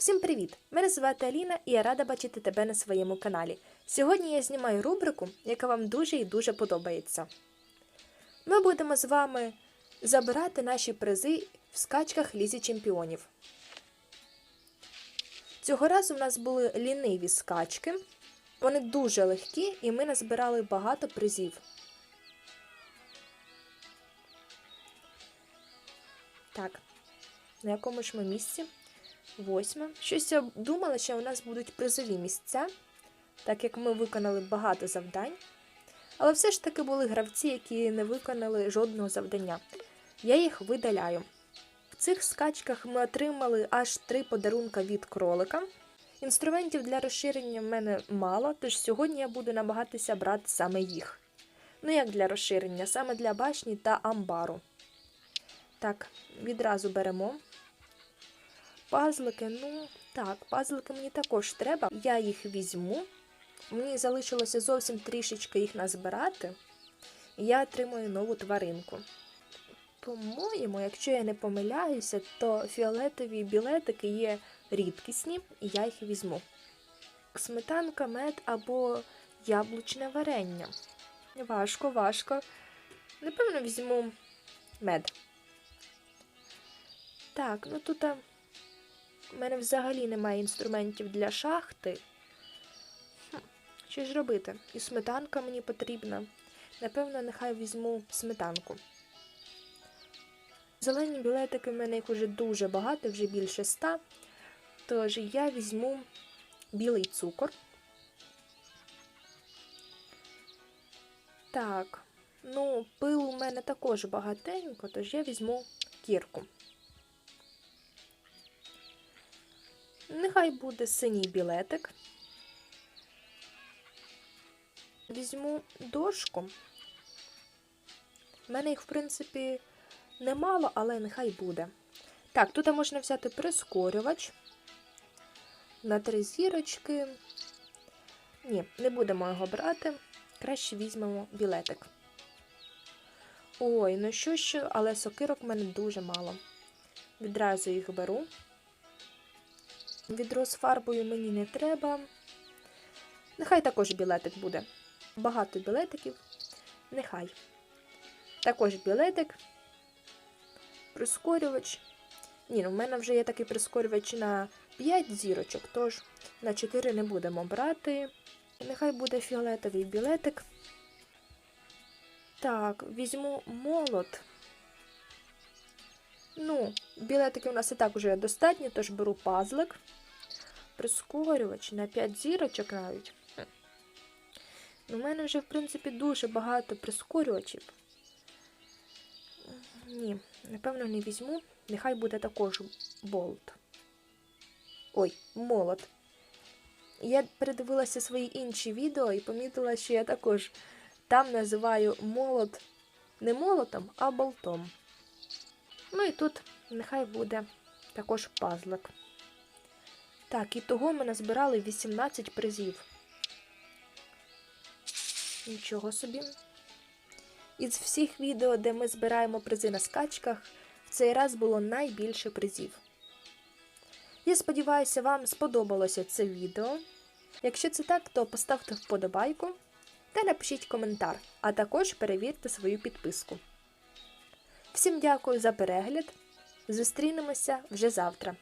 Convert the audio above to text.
Всім привіт! Мене звати Аліна і я рада бачити тебе на своєму каналі. Сьогодні я знімаю рубрику, яка вам дуже і дуже подобається. Ми будемо з вами забирати наші призи в скачках Лізі Чемпіонів. Цього разу в нас були ліниві скачки. Вони дуже легкі, і ми назбирали багато призів. Так, на якому ж ми місці? Восьме. Щось я думала, що у нас будуть призові місця, так як ми виконали багато завдань. Але все ж таки були гравці, які не виконали жодного завдання. Я їх видаляю. В цих скачках ми отримали аж три подарунка від кролика. Інструментів для розширення в мене мало, тож сьогодні я буду намагатися брати саме їх. Ну, як для розширення, саме для башні та амбару. Так, відразу беремо. Пазлики, ну так, пазлики мені також треба. Я їх візьму. Мені залишилося зовсім трішечки їх назбирати. І я отримую нову тваринку. По-моєму, якщо я не помиляюся, то фіолетові білетики є рідкісні, і я їх візьму. Сметанка, мед або яблучне варення. Важко, важко. Напевно, візьму мед. Так, ну тут. У мене взагалі немає інструментів для шахти. Що ж робити? І сметанка мені потрібна. Напевно, нехай візьму сметанку. Зелені білетики в мене їх вже дуже багато, вже більше ста. Тож я візьму білий цукор. Так, ну, пил у мене також багатенько, тож я візьму кірку. Нехай буде синій білетик. Візьму дошку. У мене їх, в принципі, немало, але нехай буде. Так, тут можна взяти прискорювач. На три зірочки. Ні, не будемо його брати. Краще візьмемо білетик. Ой, ну що що, але сокирок в мене дуже мало. Відразу їх беру. Відро з фарбою мені не треба. Нехай також білетик буде. Багато білетиків. Нехай. Також білетик. Прискорювач. Ні, ну в мене вже є такий прискорювач на 5 зірочок, тож на 4 не будемо брати. Нехай буде фіолетовий білетик. Так, візьму молот. Ну, білетики у нас і так вже достатньо, тож беру пазлик. Прискорювач на 5 зірочок навіть. Ну, У мене вже, в принципі, дуже багато прискорювачів. Ні, напевно, не візьму. Нехай буде також болт. Ой, молот. Я передивилася свої інші відео і помітила, що я також там називаю молот не молотом, а болтом. Ну і тут нехай буде також пазлик. Так, і того ми назбирали 18 призів. Нічого собі. Із всіх відео, де ми збираємо призи на скачках, в цей раз було найбільше призів. Я сподіваюся, вам сподобалося це відео. Якщо це так, то поставте вподобайку та напишіть коментар, а також перевірте свою підписку. Всім дякую за перегляд. Зустрінемося вже завтра.